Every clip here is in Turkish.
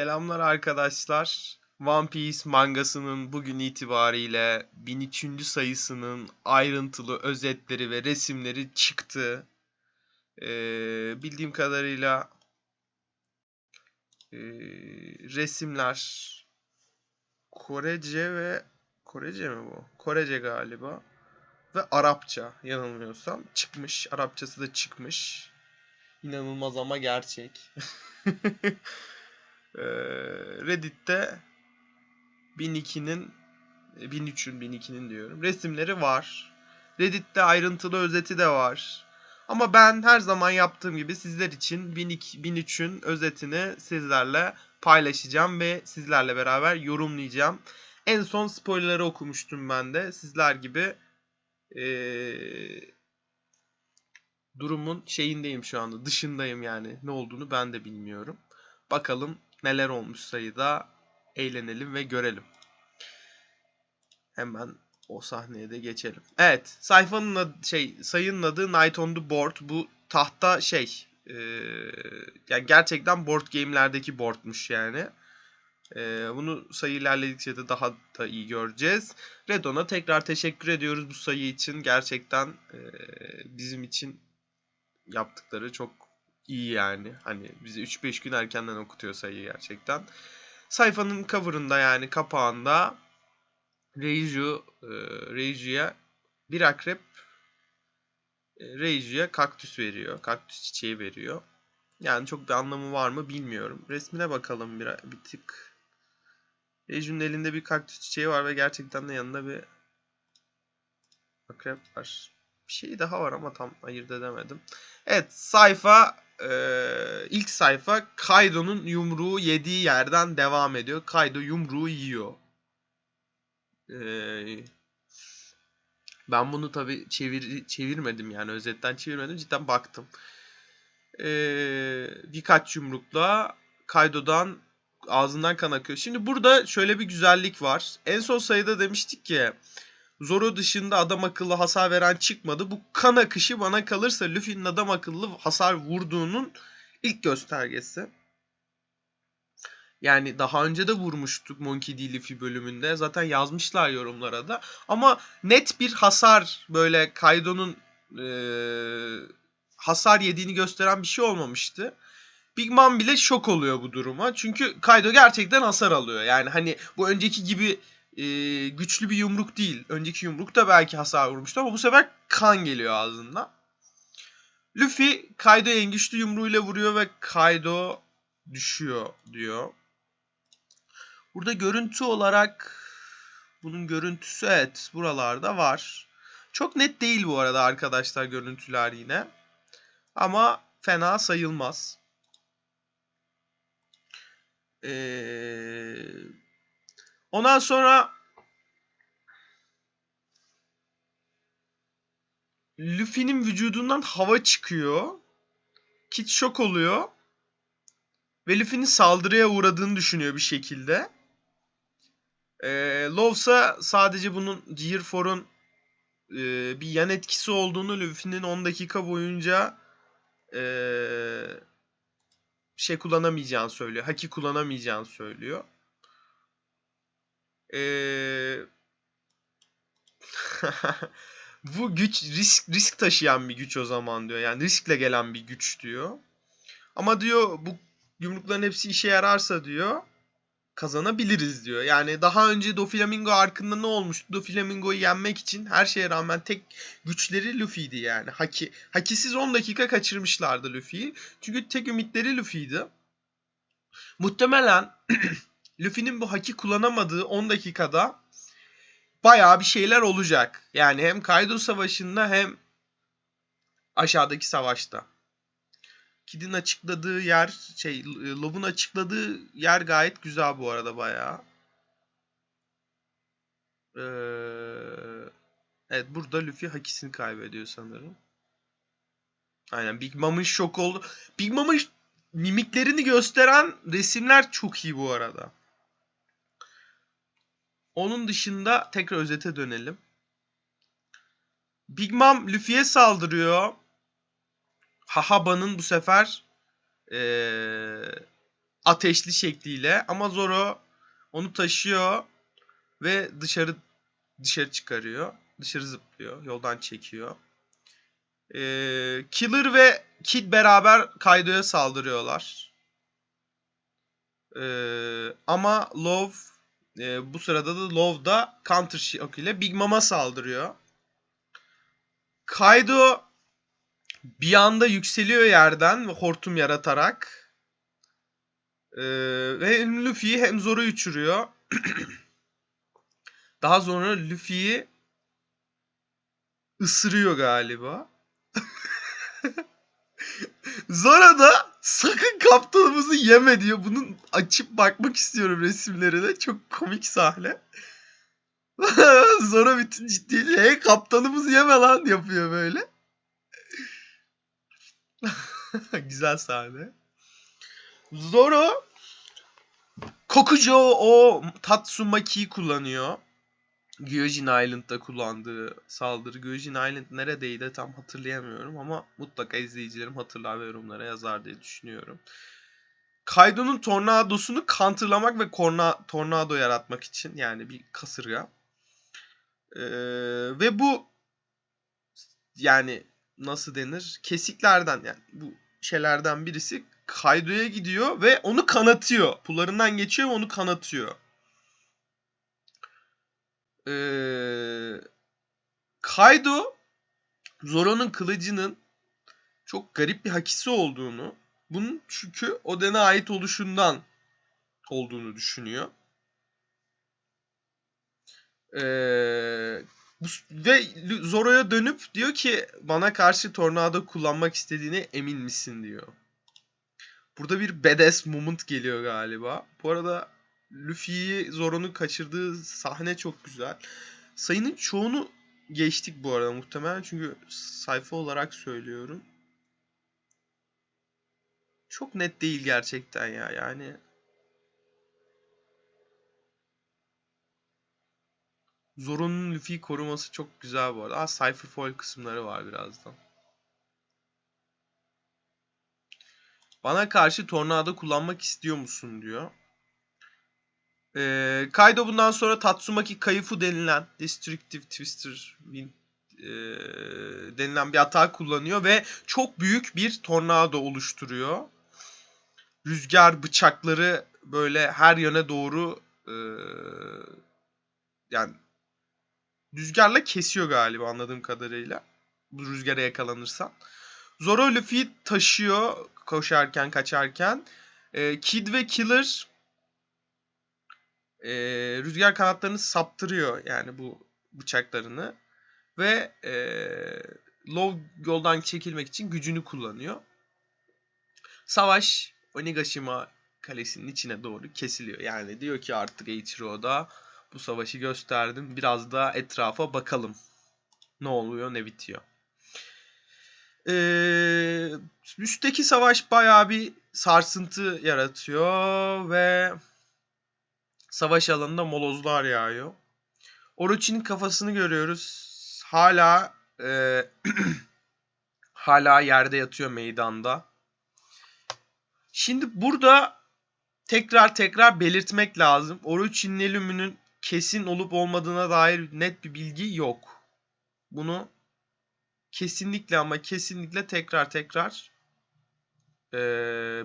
Selamlar arkadaşlar. One Piece mangasının bugün itibariyle 1003. sayısının ayrıntılı özetleri ve resimleri çıktı. Ee, bildiğim kadarıyla ee, resimler Korece ve Korece mi bu? Korece galiba. Ve Arapça yanılmıyorsam çıkmış. Arapçası da çıkmış. İnanılmaz ama gerçek. Ee, Reddit'te 1002'nin 1003'ün 1002'nin diyorum resimleri var. Reddit'te ayrıntılı özeti de var. Ama ben her zaman yaptığım gibi sizler için 1002 1003'ün özetini sizlerle paylaşacağım ve sizlerle beraber yorumlayacağım. En son spoilerları okumuştum ben de. Sizler gibi ee, durumun şeyindeyim şu anda. Dışındayım yani. Ne olduğunu ben de bilmiyorum. Bakalım neler olmuş sayıda. Eğlenelim ve görelim. Hemen o sahneye de geçelim. Evet, sayfanın adı, şey sayının adı Night on the Board. Bu tahta şey, e, yani gerçekten board game'lerdeki boardmuş yani. E, bunu sayı ilerledikçe de daha da iyi göreceğiz. Redon'a tekrar teşekkür ediyoruz bu sayı için. Gerçekten e, bizim için yaptıkları çok iyi yani. Hani bizi 3-5 gün erkenden okutuyor sayıyı gerçekten. Sayfanın cover'ında yani kapağında Reiju, e, Reiju'ya bir akrep e, Reiju'ya kaktüs veriyor. Kaktüs çiçeği veriyor. Yani çok bir anlamı var mı bilmiyorum. Resmine bakalım bir, bir tık. Reiju'nun elinde bir kaktüs çiçeği var ve gerçekten de yanında bir akrep var. Bir şey daha var ama tam ayırt edemedim. Evet sayfa e, ilk sayfa Kaido'nun yumruğu yediği yerden devam ediyor. Kaido yumruğu yiyor. E, ben bunu tabi çevir, çevirmedim yani özetten çevirmedim cidden baktım. E, birkaç yumrukla Kaido'dan ağzından kan akıyor. Şimdi burada şöyle bir güzellik var. En son sayıda demiştik ki Zoro dışında adam akıllı hasar veren çıkmadı. Bu kan akışı bana kalırsa Luffy'nin adam akıllı hasar vurduğunun ilk göstergesi. Yani daha önce de vurmuştuk Monkey D. Luffy bölümünde. Zaten yazmışlar yorumlara da. Ama net bir hasar böyle Kaido'nun e, hasar yediğini gösteren bir şey olmamıştı. Big Mom bile şok oluyor bu duruma. Çünkü Kaido gerçekten hasar alıyor. Yani hani bu önceki gibi e, güçlü bir yumruk değil. Önceki yumruk da belki hasar vurmuştu ama bu sefer kan geliyor ağzından. Luffy Kaido'ya en güçlü yumruğuyla vuruyor ve Kaido düşüyor diyor. Burada görüntü olarak bunun görüntüsü evet buralarda var. Çok net değil bu arada arkadaşlar görüntüler yine. Ama fena sayılmaz. Ee, ondan sonra Luffy'nin vücudundan hava çıkıyor. Kit şok oluyor. Ve Luffy'nin saldırıya uğradığını düşünüyor bir şekilde. Ee, Lowsa sadece bunun Gear 4'un e, bir yan etkisi olduğunu Luffy'nin 10 dakika boyunca e, şey kullanamayacağını söylüyor. Haki kullanamayacağını söylüyor. Bu güç risk risk taşıyan bir güç o zaman diyor. Yani riskle gelen bir güç diyor. Ama diyor bu yumrukların hepsi işe yararsa diyor kazanabiliriz diyor. Yani daha önce Doflamingo arkında ne olmuştu? Doflamingo'yu yenmek için her şeye rağmen tek güçleri Luffy'ydi yani. Haki, hakisiz 10 dakika kaçırmışlardı Luffy'yi. Çünkü tek ümitleri Luffy'ydi. Muhtemelen Luffy'nin bu haki kullanamadığı 10 dakikada bayağı bir şeyler olacak. Yani hem Kaido Savaşı'nda hem aşağıdaki savaşta. Kid'in açıkladığı yer, şey, Lob'un açıkladığı yer gayet güzel bu arada bayağı. Ee, evet burada Luffy hakisini kaybediyor sanırım. Aynen Big Mom'un şok oldu. Big Mom'un mimiklerini gösteren resimler çok iyi bu arada. Onun dışında tekrar özete dönelim. Big Mom Luffy'ye saldırıyor. Hahaba'nın bu sefer ee, ateşli şekliyle ama Zoro onu taşıyor ve dışarı dışarı çıkarıyor. Dışarı zıplıyor. Yoldan çekiyor. Ee, Killer ve Kid beraber Kaido'ya saldırıyorlar. Ee, ama Love e, bu sırada da Love da Counter Shock ile Big Mom'a saldırıyor. Kaido bir anda yükseliyor yerden ve hortum yaratarak. Ee, ve hem Luffy'yi hem Zoro'yu uçuruyor. Daha sonra Luffy'yi ısırıyor galiba. Zoro da sakın kaptanımızı yeme diyor. Bunun açıp bakmak istiyorum resimlerine. Çok komik sahne. Zoro bütün ciddiyle hey kaptanımızı yeme lan yapıyor böyle. Güzel sahne. Zoro Kokujo o Tatsumaki'yi kullanıyor. Gyojin Island'da kullandığı saldırı. Gyojin Island neredeydi tam hatırlayamıyorum ama mutlaka izleyicilerim hatırlar ve yorumlara yazar diye düşünüyorum. Kaido'nun tornadosunu counterlamak ve korna, tornado yaratmak için yani bir kasırga. Ee, ve bu yani nasıl denir? Kesiklerden yani bu şeylerden birisi Kaido'ya gidiyor ve onu kanatıyor. Pullarından geçiyor ve onu kanatıyor. Ee, Kaido Zoro'nun kılıcının çok garip bir hakisi olduğunu, bunun çünkü Oden'e ait oluşundan olduğunu düşünüyor. Ee, ve Zoro'ya dönüp diyor ki bana karşı tornado kullanmak istediğine emin misin diyor. Burada bir badass moment geliyor galiba. Bu arada Luffy'yi Zoro'nun kaçırdığı sahne çok güzel. Sayının çoğunu geçtik bu arada muhtemelen çünkü sayfa olarak söylüyorum. Çok net değil gerçekten ya yani. Zoro'nun Luffy'yi koruması çok güzel bu arada. Aa, Cypher Foil kısımları var birazdan. Bana karşı tornado kullanmak istiyor musun diyor. Ee, Kaido bundan sonra Tatsumaki Kaifu denilen Destructive Twister Wind e, denilen bir hata kullanıyor ve çok büyük bir tornado oluşturuyor. Rüzgar bıçakları böyle her yöne doğru e, yani rüzgarla kesiyor galiba anladığım kadarıyla. Bu rüzgara yakalanırsan. Zoro Luffy taşıyor koşarken kaçarken. E, Kid ve Killer e, rüzgar kanatlarını saptırıyor yani bu bıçaklarını. Ve e, Love yoldan çekilmek için gücünü kullanıyor. Savaş Onigashima kalesinin içine doğru kesiliyor. Yani diyor ki artık Eiichiro'da bu savaşı gösterdim. Biraz da etrafa bakalım. Ne oluyor ne bitiyor. Ee, üstteki savaş bayağı bir sarsıntı yaratıyor ve savaş alanında molozlar yağıyor. Orochi'nin kafasını görüyoruz. Hala e, hala yerde yatıyor meydanda. Şimdi burada tekrar tekrar belirtmek lazım. Orochi'nin ölümünün kesin olup olmadığına dair net bir bilgi yok. Bunu kesinlikle ama kesinlikle tekrar tekrar e,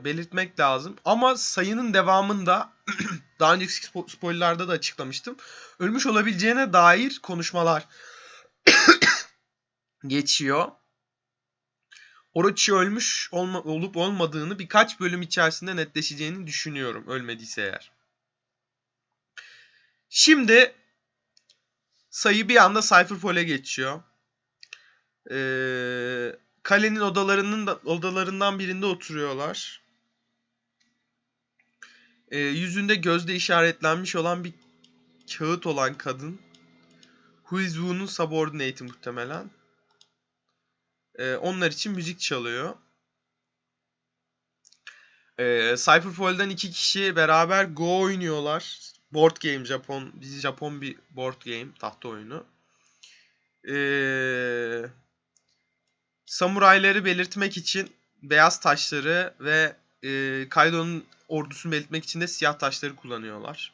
belirtmek lazım. Ama sayının devamında daha önceki spoilerlarda da açıklamıştım. Ölmüş olabileceğine dair konuşmalar geçiyor. Orochi ölmüş olma, olup olmadığını birkaç bölüm içerisinde netleşeceğini düşünüyorum ölmediyse eğer. Şimdi sayı bir anda Cypherpol'e geçiyor. Ee, kalenin odalarının da, odalarından birinde oturuyorlar. Ee, yüzünde gözde işaretlenmiş olan bir kağıt olan kadın. Huizwu'nun subordinate'i muhtemelen. Ee, onlar için müzik çalıyor. Ee, Cypherfall'den iki kişi beraber Go oynuyorlar. Board game Japon, bizi Japon bir board game, tahta oyunu. Ee, samurayları belirtmek için beyaz taşları ve e, Kaido'nun ordusunu belirtmek için de siyah taşları kullanıyorlar.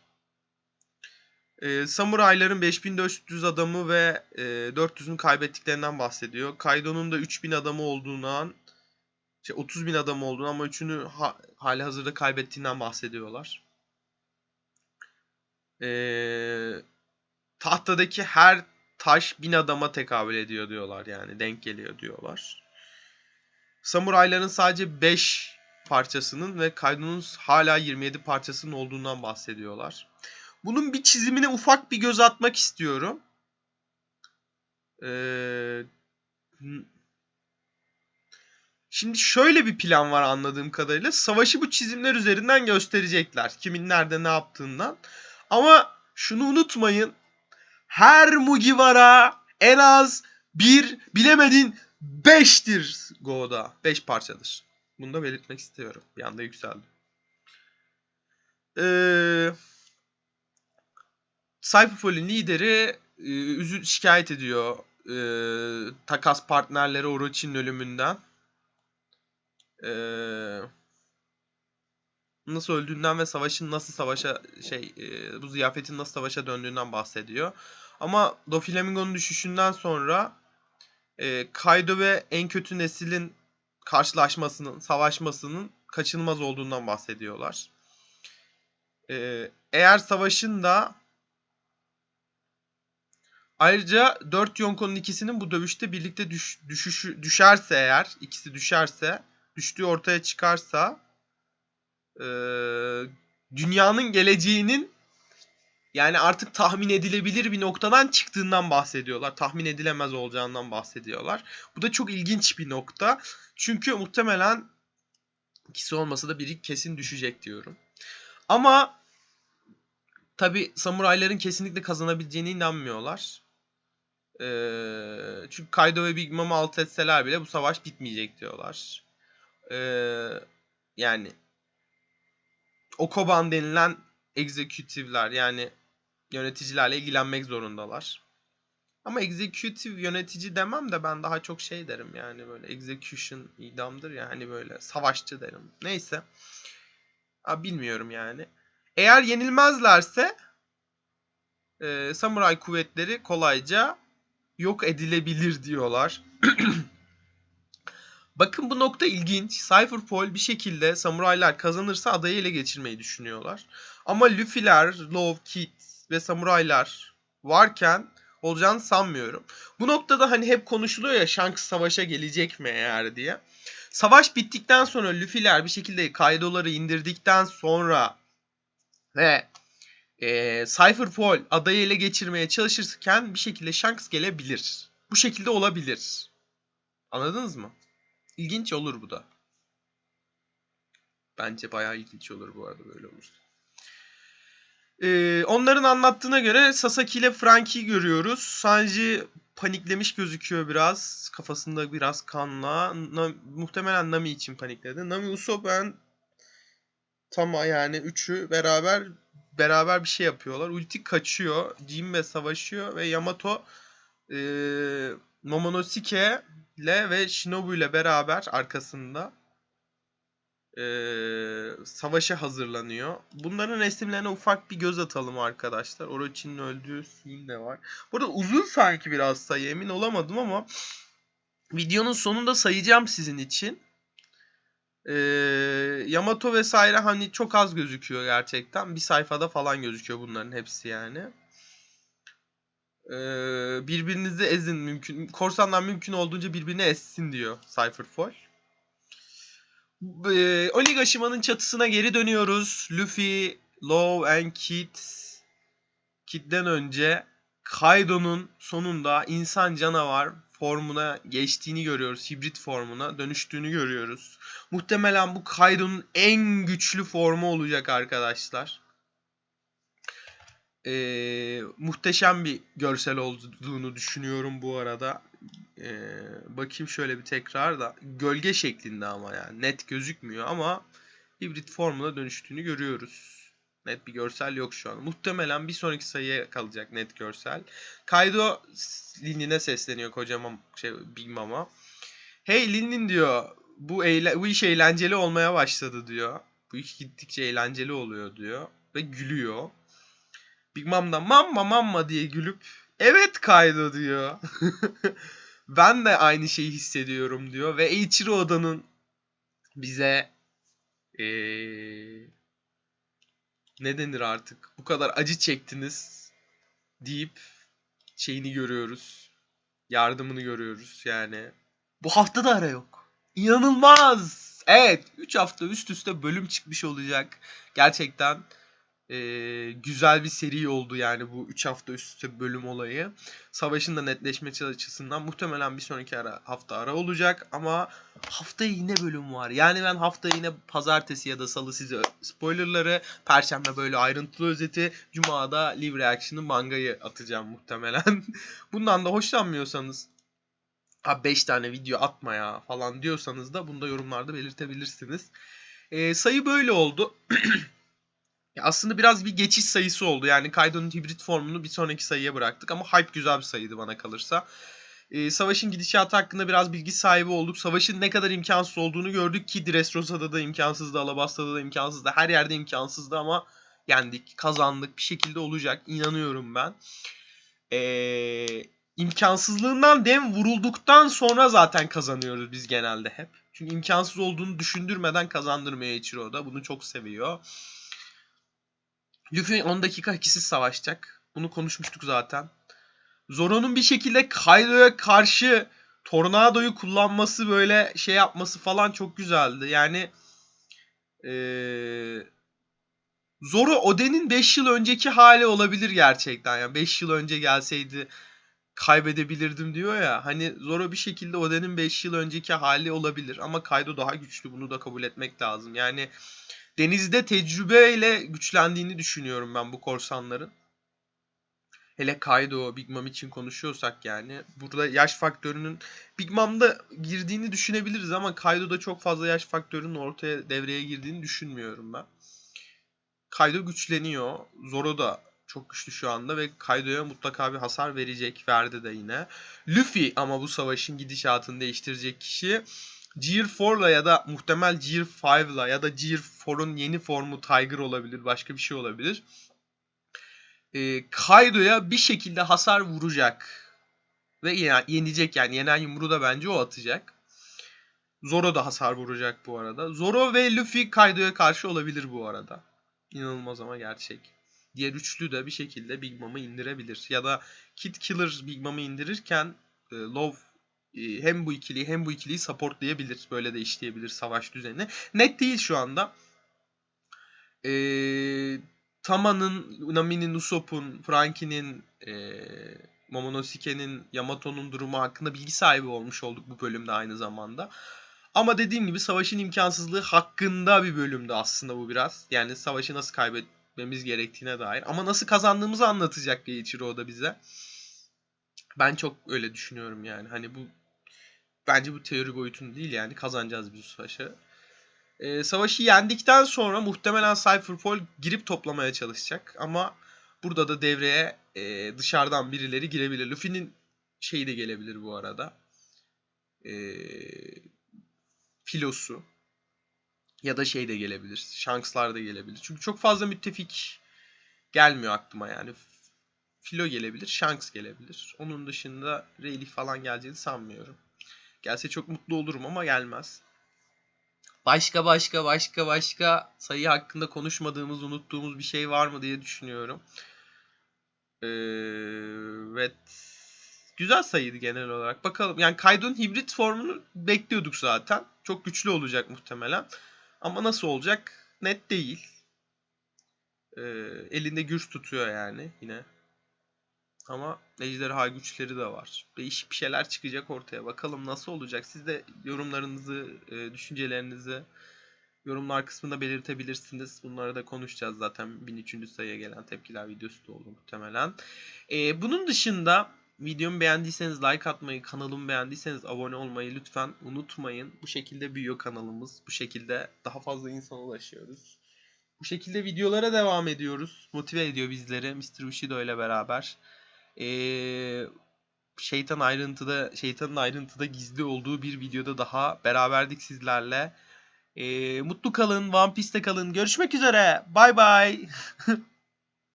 E, samurayların 5400 adamı ve e, 400'ünü kaybettiklerinden bahsediyor. Kaido'nun da 3000 adamı olduğundan şey 30 bin adamı olduğunu ama üçünü ha, hali hazırda kaybettiğinden bahsediyorlar. Ee, tahtadaki her taş bin adama tekabül ediyor diyorlar yani denk geliyor diyorlar. Samurayların sadece 5 parçasının ve Kaido'nun hala 27 parçasının olduğundan bahsediyorlar. Bunun bir çizimine ufak bir göz atmak istiyorum. Ee, Şimdi şöyle bir plan var anladığım kadarıyla. Savaşı bu çizimler üzerinden gösterecekler. Kimin nerede ne yaptığından. Ama şunu unutmayın. Her Mugiwara en az bir bilemedin 5'tir Go'da. 5 parçadır. Bunu da belirtmek istiyorum. Bir anda yükseldim. Ee, lideri e, üzül şikayet ediyor e, takas partnerleri Orochi'nin ölümünden. E, nasıl öldüğünden ve savaşın nasıl savaşa şey e, bu ziyafetin nasıl savaşa döndüğünden bahsediyor. Ama Doflamingo'nun düşüşünden sonra e, Kaido ve en kötü neslin karşılaşmasının, savaşmasının kaçınılmaz olduğundan bahsediyorlar. E, eğer savaşın da ayrıca 4 Yonko'nun ikisinin bu dövüşte birlikte düş, düşüşü, düşerse eğer, ikisi düşerse, düştüğü ortaya çıkarsa e, dünyanın geleceğinin yani artık tahmin edilebilir bir noktadan çıktığından bahsediyorlar. Tahmin edilemez olacağından bahsediyorlar. Bu da çok ilginç bir nokta. Çünkü muhtemelen ikisi olmasa da biri kesin düşecek diyorum. Ama tabi samurayların kesinlikle kazanabileceğine inanmıyorlar. Ee, çünkü Kaido ve Big Mom'u alt etseler bile bu savaş bitmeyecek diyorlar. Ee, yani Okoban denilen executive'ler yani yöneticilerle ilgilenmek zorundalar. Ama executive yönetici demem de ben daha çok şey derim yani böyle execution idamdır yani böyle savaşçı derim. Neyse. Ha, bilmiyorum yani. Eğer yenilmezlerse e, samuray kuvvetleri kolayca yok edilebilir diyorlar. Bakın bu nokta ilginç. Cypherpol bir şekilde samuraylar kazanırsa adayı ele geçirmeyi düşünüyorlar. Ama Luffy'ler, Love, Kid ve samuraylar varken olacağını sanmıyorum. Bu noktada hani hep konuşuluyor ya Shanks savaşa gelecek mi eğer diye. Savaş bittikten sonra Luffy'ler bir şekilde Kaido'ları indirdikten sonra ve e, Cypherpol adayı ele geçirmeye çalışırken bir şekilde Shanks gelebilir. Bu şekilde olabilir. Anladınız mı? İlginç olur bu da. Bence bayağı ilginç olur bu arada böyle olursa. Ee, onların anlattığına göre Sasaki ile Frankie görüyoruz. Sanji paniklemiş gözüküyor biraz. Kafasında biraz kanla. Na, muhtemelen Nami için panikledi. Nami Usopp ben tam yani üçü beraber beraber bir şey yapıyorlar. Ulti kaçıyor. Jinbe savaşıyor ve Yamato e, Momonosuke ile ve Shinobu ile beraber arkasında e, savaşa hazırlanıyor. Bunların resimlerine ufak bir göz atalım arkadaşlar. Orochi'nin öldüğü scene de var. Burada uzun sanki biraz sayı emin olamadım ama videonun sonunda sayacağım sizin için. Ee, Yamato vesaire hani çok az gözüküyor gerçekten. Bir sayfada falan gözüküyor bunların hepsi yani. Birbirinizi ezin mümkün. Korsanlar mümkün olduğunca birbirini ezsin diyor Cypherfall. Ee, Onigashima'nın çatısına geri dönüyoruz. Luffy, Law and Kid Kid'den önce Kaido'nun sonunda insan canavar formuna geçtiğini görüyoruz. Hibrit formuna dönüştüğünü görüyoruz. Muhtemelen bu Kaido'nun en güçlü formu olacak arkadaşlar. Ee, muhteşem bir görsel olduğunu düşünüyorum bu arada. Ee, bakayım şöyle bir tekrar da. Gölge şeklinde ama yani. Net gözükmüyor ama hibrit formuna dönüştüğünü görüyoruz. Net bir görsel yok şu an. Muhtemelen bir sonraki sayıya kalacak net görsel. Kaido Lin'ine sesleniyor kocaman şey Big Mama. Hey Lin'in diyor bu eğle bu iş eğlenceli olmaya başladı diyor. Bu iş gittikçe eğlenceli oluyor diyor ve gülüyor. Big Mom da mamma mamma diye gülüp evet Kaido diyor. ben de aynı şeyi hissediyorum diyor ve Eiichiro Oda'nın bize ee, ne denir artık bu kadar acı çektiniz deyip şeyini görüyoruz. Yardımını görüyoruz yani. Bu hafta da ara yok. İnanılmaz. Evet 3 hafta üst üste bölüm çıkmış olacak. Gerçekten eee, güzel bir seri oldu yani bu 3 hafta üst üste bölüm olayı. Savaşın da netleşmesi açısından muhtemelen bir sonraki ara, hafta ara olacak ama haftaya yine bölüm var. Yani ben haftaya yine pazartesi ya da salı size spoilerları, perşembe böyle ayrıntılı özeti, cumada live reaction'ı mangayı atacağım muhtemelen. Bundan da hoşlanmıyorsanız ha 5 tane video atma ya falan diyorsanız da bunu da yorumlarda belirtebilirsiniz. Ee, sayı böyle oldu. Ya aslında biraz bir geçiş sayısı oldu. Yani Kaido'nun hibrit formunu bir sonraki sayıya bıraktık ama hype güzel bir sayıydı bana kalırsa. Ee, savaşın gidişatı hakkında biraz bilgi sahibi olduk. Savaşın ne kadar imkansız olduğunu gördük ki Dressrosa'da da imkansızdı, Alabasta'da da imkansızdı. Her yerde imkansızdı ama yendik, kazandık. Bir şekilde olacak. inanıyorum ben. Ee, imkansızlığından dem vurulduktan sonra zaten kazanıyoruz biz genelde hep. Çünkü imkansız olduğunu düşündürmeden kazandırmıyor Ichiro'da. Bunu çok seviyor. Luffy 10 dakika ikisiz savaşacak. Bunu konuşmuştuk zaten. Zoro'nun bir şekilde Kaido'ya karşı Tornado'yu kullanması böyle şey yapması falan çok güzeldi. Yani ee, Zoro Oden'in 5 yıl önceki hali olabilir gerçekten. Yani 5 yıl önce gelseydi kaybedebilirdim diyor ya. Hani Zoro bir şekilde Oden'in 5 yıl önceki hali olabilir ama Kaido daha güçlü. Bunu da kabul etmek lazım. Yani denizde tecrübeyle güçlendiğini düşünüyorum ben bu korsanların. Hele Kaido, Big Mom için konuşuyorsak yani. Burada yaş faktörünün Big Mom'da girdiğini düşünebiliriz ama Kaido'da çok fazla yaş faktörünün ortaya devreye girdiğini düşünmüyorum ben. Kaido güçleniyor. Zoro da çok güçlü şu anda ve Kaido'ya mutlaka bir hasar verecek. Verdi de yine. Luffy ama bu savaşın gidişatını değiştirecek kişi. Gear 4'la ya da muhtemel Gear 5'la ya da Gear 4'un yeni formu Tiger olabilir. Başka bir şey olabilir. E, Kaido'ya bir şekilde hasar vuracak. Ve yenecek yani. Yenen yumruğu da bence o atacak. Zoro da hasar vuracak bu arada. Zoro ve Luffy Kaido'ya karşı olabilir bu arada. İnanılmaz ama gerçek. Diğer üçlü de bir şekilde Big Mom'u indirebilir. Ya da Kid Killer Big Mom'u indirirken e, Love hem bu ikiliyi hem bu ikiliyi supportlayabilir. Böyle de işleyebilir savaş düzenini. Net değil şu anda. Eee Tama'nın, Nami'nin, Usopp'un, Frankie'nin, e, Momonosike'nin, Yamato'nun durumu hakkında bilgi sahibi olmuş olduk bu bölümde aynı zamanda. Ama dediğim gibi savaşın imkansızlığı hakkında bir bölümde aslında bu biraz. Yani savaşı nasıl kaybetmemiz gerektiğine dair. Ama nasıl kazandığımızı anlatacak Geiichiro da bize. Ben çok öyle düşünüyorum yani. Hani bu bence bu teori boyutunda değil yani kazanacağız biz savaşı. E, savaşı yendikten sonra muhtemelen Cypherpol girip toplamaya çalışacak. Ama burada da devreye e, dışarıdan birileri girebilir. Luffy'nin şeyi de gelebilir bu arada. E, filosu. Ya da şey de gelebilir. Shanks'lar da gelebilir. Çünkü çok fazla müttefik gelmiyor aklıma yani. Filo gelebilir, Shanks gelebilir. Onun dışında Rayleigh falan geleceğini sanmıyorum. Gelse çok mutlu olurum ama gelmez. Başka başka başka başka sayı hakkında konuşmadığımız, unuttuğumuz bir şey var mı diye düşünüyorum. Ee, evet. Güzel sayıydı genel olarak. Bakalım. Yani Kaido'nun hibrit formunu bekliyorduk zaten. Çok güçlü olacak muhtemelen. Ama nasıl olacak net değil. Ee, elinde güç tutuyor yani yine. Ama ejderha güçleri de var. Değişik bir şeyler çıkacak ortaya. Bakalım nasıl olacak. Siz de yorumlarınızı, e, düşüncelerinizi yorumlar kısmında belirtebilirsiniz. Bunları da konuşacağız zaten 1300. sayıya gelen tepkiler videosu da oldu muhtemelen. Ee, bunun dışında videomu beğendiyseniz like atmayı, kanalımı beğendiyseniz abone olmayı lütfen unutmayın. Bu şekilde büyüyor kanalımız. Bu şekilde daha fazla insana ulaşıyoruz. Bu şekilde videolara devam ediyoruz. Motive ediyor bizleri Mr. Bushido ile beraber. Ee, şeytan ayrıntıda şeytanın ayrıntıda gizli olduğu bir videoda daha beraberdik sizlerle. Ee, mutlu kalın, One Piece'te kalın. Görüşmek üzere. Bay bay.